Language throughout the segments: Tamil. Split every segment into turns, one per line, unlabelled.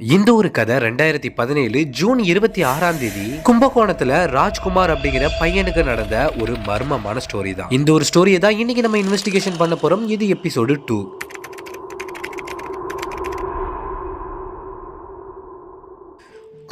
இந்த ஒரு கதை ரெண்டாயிரத்தி பதினேழு ஜூன் இருபத்தி ஆறாம் தேதி கும்பகோணத்துல ராஜ்குமார் அப்படிங்கிற பையனுக்கு நடந்த ஒரு மர்மமான ஸ்டோரி தான். இந்த ஒரு ஸ்டோரியை தான் இன்னைக்கு நம்ம இன்வெஸ்டிகேஷன் பண்ண போறோம். இது எபிசோடு டூ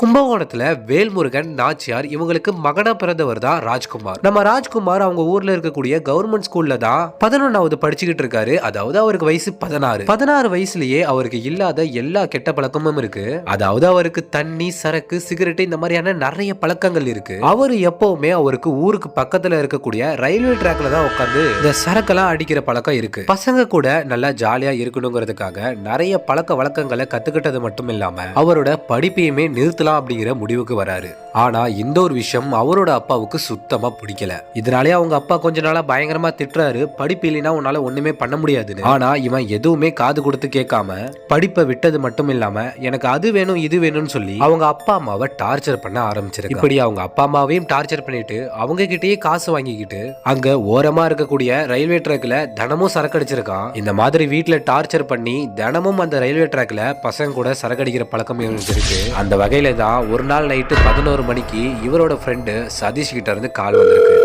கும்பகோணத்துல வேல்முருகன் நாச்சியார் இவங்களுக்கு மகனா பிறந்தவர் தான் ராஜ்குமார். நம்ம ராஜ்குமார் அவங்க ஊர்ல இருக்கக்கூடிய கவர்மெண்ட் ஸ்கூல்ல தான் பதினொன்னாவது படிச்சுக்கிட்டு இருக்காரு. அதாவது அவருக்கு வயசு பதினாறு. பதினாறு வயசுலயே அவருக்கு இல்லாத எல்லா கெட்ட பழக்கமும் இருக்கு. அதாவது அவருக்கு தண்ணி சரக்கு சிகரெட் இந்த மாதிரியான நிறைய பழக்கங்கள் இருக்கு. அவர் எப்பவுமே அவருக்கு ஊருக்கு பக்கத்துல இருக்கக்கூடிய ரயில்வே ட்ராக்ல தான் உட்காந்து இந்த சரக்கெல்லாம் அடிக்கிற பழக்கம் இருக்கு. பசங்க கூட நல்லா ஜாலியா இருக்கணுங்கிறதுக்காக நிறைய பழக்க வழக்கங்களை கத்துக்கிட்டது மட்டும் இல்லாம அவரோட படிப்பையுமே நிறுத்தலாம் அப்படிங்கிற முடிவுக்கு வராரு. ஆனா இந்த ஒரு விஷயம் அவரோட அப்பாவுக்கு சுத்தமா பிடிக்கல. இதனாலே அவங்க அப்பா கொஞ்ச நாளா பயங்கரமா திட்டுறாரு. படிப்பு இல்லைன்னா உன்னால ஒண்ணுமே பண்ண முடியாதுன்னு. ஆனா இவன் எதுவுமே காது கொடுத்து கேட்காம படிப்பை விட்டது மட்டும் இல்லாம எனக்கு அது வேணும் இது வேணும்னு சொல்லி அவங்க அப்பா அம்மாவை டார்ச்சர் பண்ண ஆரம்பிச்சிருக்கு. இப்படி அவங்க அப்பா அம்மாவையும் டார்ச்சர் பண்ணிட்டு அவங்க கிட்டயே காசு வாங்கிக்கிட்டு அங்க ஓரமா இருக்கக்கூடிய ரயில்வே ட்ராக்ல தினமும் சரக்கடிச்சிருக்கான் இந்த மாதிரி வீட்டுல டார்ச்சர் பண்ணி தினமும் அந்த ரயில்வே ட்ராக்ல பசங்க கூட சரக்கடிக்கிற பழக்கம் இருந்துருக்கு இருக்கு அந்த வகையில தான் ஒரு நாள் நைட்டு பதினோரு மணிக்கு இவரோட ஃப்ரெண்டு சதீஷ் கிட்ட இருந்து கால் வந்திருக்கு.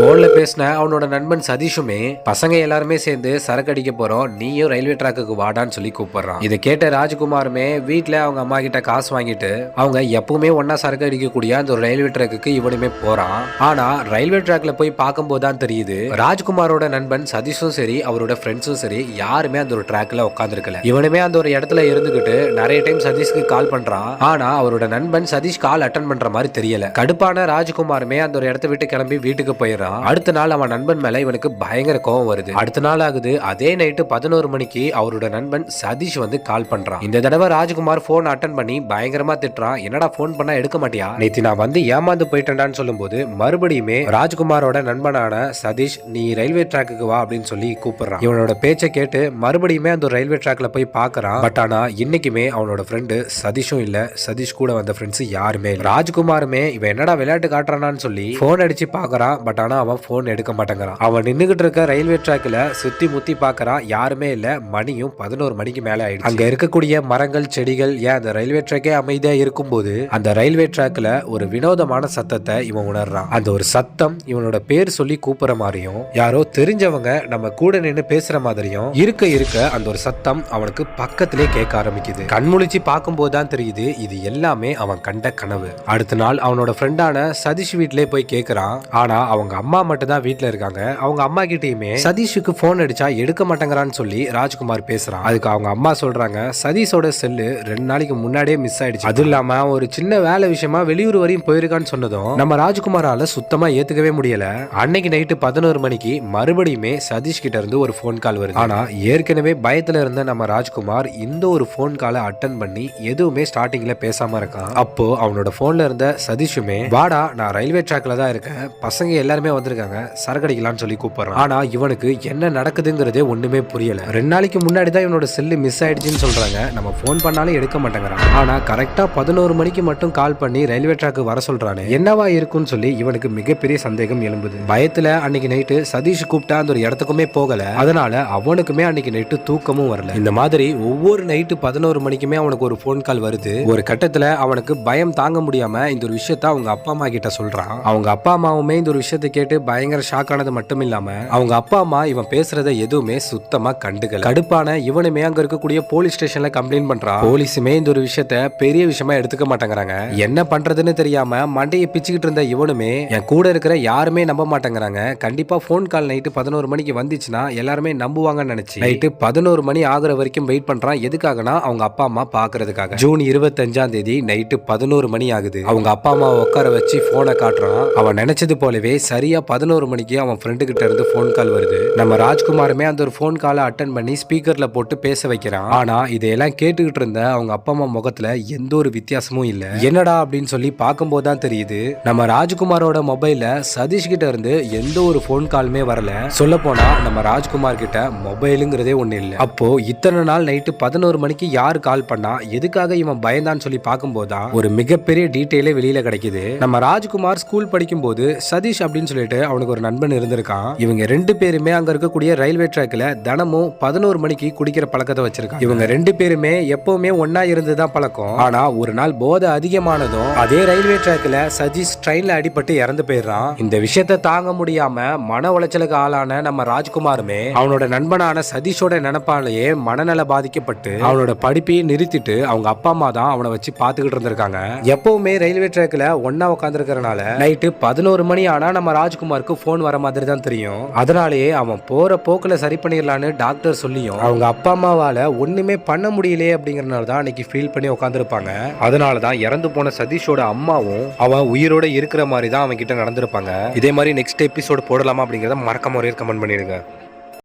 போன்ல பேசின அவனோட நண்பன் சதீஷுமே பசங்க எல்லாருமே சேர்ந்து சரக்கு அடிக்க போறோம் நீயும் ரயில்வே ட்ராக்குக்கு வாடான்னு சொல்லி கூப்பிடுறான். இதை கேட்ட ராஜ்குமாருமே வீட்டுல அவங்க அம்மா கிட்ட காசு வாங்கிட்டு அவங்க எப்பவுமே ஒன்னா சரக்கு அடிக்கக்கூடிய அந்த ஒரு ரயில்வே ட்ராக்குக்கு இவனுமே போறான். ஆனா ரயில்வே ட்ராக்ல போய் பார்க்கும்போது தான் தெரியுது ராஜ்குமாரோட நண்பன் சதீஷும் சரி அவரோட ஃப்ரெண்ட்ஸும் சரி யாருமே அந்த ஒரு ட்ராக்ல உட்காந்துருக்கல இவனுமே அந்த ஒரு இடத்துல இருந்துகிட்டு நிறைய டைம் சதீஷ்க்கு கால் பண்றான். ஆனா அவரோட நண்பன் சதீஷ் கால் அட்டன் பண்ற மாதிரி தெரியல. கடுப்பான ராஜ்குமாருமே அந்த ஒரு இடத்த விட்டு கிளம்பி வீட்டுக்கு போயிடுறான். அடுத்த நாள் அவன் நண்பன் மேல இவனுக்கு பயங்கர கோவம் வருது. அடுத்த நாள் ஆகுது அதே நைட்டு பதினோரு மணிக்கு அவரோட நண்பன் சதீஷ் வந்து கால் பண்றான். இந்த தடவை ராஜ்குமார் போன் அட்டன் பண்ணி பயங்கரமா திட்டுறான். என்னடா போன் பண்ணா எடுக்க மாட்டியா? நேற்று நான் வந்து ஏமாந்து போயிட்டேன்டான்னு சொல்லும்போது மறுபடியுமே ராஜ்குமாரோட நண்பனான சதீஷ் நீ ரயில்வே ட்ராக்குக்கு வா அப்படின்னு சொல்லி கூப்பிடுறான். இவனோட பேச்சை கேட்டு மறுபடியுமே அந்த ரயில்வே ட்ராக்ல போய் பார்க்குறான். பட் ஆனா இன்னைக்குமே அவனோட ஃப்ரெண்டு சதீஷும் இல்ல. சதீஷ் கூட வந்த ஃப்ரெண்ட்ஸ் யாருமே ராஜ்குமாருமே இவன் என்னடா விளையாட்டு காட்டுறானான்னு சொல்லி போன் அடிச்சு பார்க்குறான். பட் ஆனா அவன் ஃபோன் எடுக்க மாட்டேங்கிறான். அவன் நின்றுகிட்டு இருக்க ரயில்வே ட்ராக்ல சுத்தி முத்தி பாக்குறான். யாருமே இல்ல. மணியும் பதினோரு மணிக்கு மேல ஆயிடுச்சு. அங்க இருக்கக்கூடிய மரங்கள் செடிகள் ஏன் அந்த ரயில்வே ட்ராக்கே அமைதியா இருக்கும்போது அந்த ரயில்வே ட்ராக்ல ஒரு வினோதமான சத்தத்தை இவன் உணர்றான். அந்த ஒரு சத்தம் இவனோட பேர் சொல்லி கூப்பிடுற மாதிரியும் யாரோ தெரிஞ்சவங்க நம்ம கூட நின்று பேசுற மாதிரியும் இருக்க இருக்க அந்த ஒரு சத்தம் அவனுக்கு பக்கத்திலே கேட்க ஆரம்பிக்குது. கண்முழிச்சு பார்க்கும்போது தான் தெரியுது இது எல்லாமே அவன் கண்ட கனவு. அடுத்த நாள் அவனோட ஃப்ரெண்டான சதீஷ் வீட்டிலே போய் கேட்கிறான் ஆனா அவங்க அம்மா அம்மா மட்டும்தான் வீட்டில் இருக்காங்க. அவங்க அம்மா கிட்டேயுமே சதீஷுக்கு ஃபோன் அடிச்சா எடுக்க மாட்டேங்கிறான்னு சொல்லி ராஜ்குமார் பேசுறான். அதுக்கு அவங்க அம்மா சொல்றாங்க சதீஷோட செல்லு ரெண்டு நாளைக்கு முன்னாடியே மிஸ் ஆயிடுச்சு. அதுவும் இல்லாம ஒரு சின்ன வேலை விஷயமா வெளியூர் வரையும் போயிருக்கான்னு சொன்னதும் நம்ம ராஜ்குமாரால சுத்தமா ஏத்துக்கவே முடியல. அன்னைக்கு நைட்டு பதினோரு மணிக்கு மறுபடியுமே சதீஷ் கிட்ட இருந்து ஒரு ஃபோன் கால் வருது. ஆனா ஏற்கனவே பயத்துல இருந்த நம்ம ராஜ்குமார் இந்த ஒரு ஃபோன் காலை அட்டன் பண்ணி எதுவுமே ஸ்டார்டிங்ல பேசாம இருக்கான். அப்போ அவனோட போன்ல இருந்த சதீஷுமே வாடா நான் ரயில்வே ட்ராக்ல தான் இருக்கேன். பசங்க எல்லாருமே வந்திருக்காங்க. சரக்கடிக்கலாம்னு சொல்லி கூப்பிடுறான். ஆனா இவனுக்கு என்ன நடக்குதுங்கிறதே ஒண்ணுமே புரியல. ரெண்டு நாளைக்கு முன்னாடி தான் இவனோட செல்லு மிஸ் ஆயிடுச்சுன்னு சொல்றாங்க. நம்ம ஃபோன் பண்ணாலும் எடுக்க மாட்டேங்கிறான். ஆனா கரெக்டா பதினோரு மணிக்கு மட்டும் கால் பண்ணி ரயில்வே ட்ராக்கு வர சொல்றானே. என்னவா இருக்கும்னு சொல்லி இவனுக்கு மிகப்பெரிய சந்தேகம் எழும்புது. பயத்துல அன்னைக்கு நைட்டு சதீஷ் கூப்பிட்டா அந்த ஒரு இடத்துக்குமே போகல. அதனால அவனுக்குமே அன்னைக்கு நைட்டு தூக்கமும் வரல. இந்த மாதிரி ஒவ்வொரு நைட்டு பதினோரு மணிக்குமே அவனுக்கு ஒரு ஃபோன் கால் வருது. ஒரு கட்டத்துல அவனுக்கு பயம் தாங்க முடியாம இந்த ஒரு விஷயத்த அவங்க அப்பா அம்மா கிட்ட சொல்றான். அவங்க அப்பா அம்மாவுமே இந்த ஒரு விஷயத்தை கேட்டு பயங்கர ஷாக் ஆனது மட்டும் இல்லாம அவங்க அப்பா அம்மா இவன் பேசுறத எதுவுமே சுத்தமா கண்டுக்கல. கடுப்பான இவனுமே அங்க இருக்கக்கூடிய போலீஸ் ஸ்டேஷன்ல கம்ப்ளைண்ட் பண்றான் போலீஸுமே இந்த ஒரு விஷயத்த பெரிய விஷயமா எடுத்துக்க மாட்டேங்கிறாங்க. என்ன பண்றதுன்னு தெரியாம மண்டையை பிச்சுக்கிட்டு இருந்த இவனுமே என் கூட இருக்கிற யாருமே நம்ப மாட்டேங்கிறாங்க. கண்டிப்பா ஃபோன் கால் நைட்டு பதினோரு மணிக்கு வந்துச்சுன்னா எல்லாருமே நம்புவாங்கன்னு நினைச்சு. நைட்டு பதினோரு மணி ஆகுற வரைக்கும் வெயிட் பண்றான். எதுக்காகனா அவங்க அப்பா அம்மா பாக்குறதுக்காக. ஜூன் இருபத்தஞ்சாம் தேதி நைட்டு பதினோரு மணி ஆகுது. அவங்க அப்பா அம்மாவை உட்கார வச்சு போனை காட்டுறான். அவன் நினைச்சது போலவே சரி சரியாக பதினோரு மணிக்கு அவன் ஃப்ரெண்டு கிட்ட இருந்து ஃபோன் கால் வருது. நம்ம ராஜ்குமாருமே அந்த ஒரு ஃபோன் காலை அட்டன் பண்ணி ஸ்பீக்கர்ல போட்டு பேச வைக்கிறான். ஆனா இதையெல்லாம் கேட்டுக்கிட்டு இருந்த அவங்க அப்பா அம்மா முகத்துல எந்த ஒரு வித்தியாசமும் இல்லை. என்னடா அப்படின்னு சொல்லி பார்க்கும்போது தான் தெரியுது. நம்ம ராஜ்குமாரோட மொபைலில் சதீஷ் கிட்ட இருந்து எந்த ஒரு ஃபோன் காலுமே வரல. சொல்ல போனா நம்ம ராஜ்குமார் கிட்ட மொபைலுங்கிறதே ஒண்ணு இல்ல. அப்போ இத்தனை நாள் நைட்டு பதினோரு மணிக்கு யார் கால் பண்ணா எதுக்காக இவன் பயந்தான்னு சொல்லி பார்க்கும்போது தான் ஒரு மிகப்பெரிய டீட்டெயிலே வெளியில கிடைக்குது. நம்ம ராஜ்குமார் ஸ்கூல் படிக்கும்போது சதீஷ் அப்படின்னு சொல்லி சொல்லிட்டு அவனுக்கு ஒரு நண்பன் இருந்திருக்கான். இவங்க ரெண்டு பேருமே அங்க இருக்கக்கூடிய ரயில்வே ட்ராக்ல தினமும் பதினோரு மணிக்கு குடிக்கிற பழக்கத்தை வச்சிருக்காங்க. இவங்க ரெண்டு பேருமே எப்பவுமே ஒன்னா இருந்துதான் பழக்கம். ஆனா ஒரு நாள் போதை அதிகமானதும் அதே ரயில்வே ட்ராக்ல சதீஷ் ட்ரெயின்ல அடிபட்டு இறந்து போயிடுறான். இந்த விஷயத்த தாங்க முடியாம மன உளைச்சலுக்கு ஆளான நம்ம ராஜ்குமாருமே அவனோட நண்பனான சதீஷோட நினைப்பாலேயே மனநல பாதிக்கப்பட்டு அவனோட படிப்பையும் நிறுத்திட்டு அவங்க அப்பா அம்மா தான் அவனை வச்சு பாத்துக்கிட்டு இருந்திருக்காங்க. எப்பவுமே ரயில்வே ட்ராக்ல ஒன்னா உட்காந்துருக்கறனால நைட்டு பதினோரு மணி ஆனா நம்ம ராஜ்குமாருக்கு ஃபோன் வர மாதிரி தான் தெரியும். அதனாலேயே அவன் போற போக்கில் சரி பண்ணிடலான்னு டாக்டர் சொல்லியும் அவங்க அப்பா அம்மாவால் ஒன்றுமே பண்ண முடியலையே அப்படிங்கிறனால தான் அன்னைக்கு ஃபீல் பண்ணி உட்காந்துருப்பாங்க அதனால தான் இறந்து போன சதீஷோட அம்மாவும் அவன் உயிரோட இருக்கிற மாதிரி தான் அவன் கிட்ட நடந்திருப்பாங்க. இதே மாதிரி நெக்ஸ்ட் எபிசோடு போடலாமா அப்படிங்கிறத மறக்காம ஒரே கமெண்ட் பண்ணிடுங்க.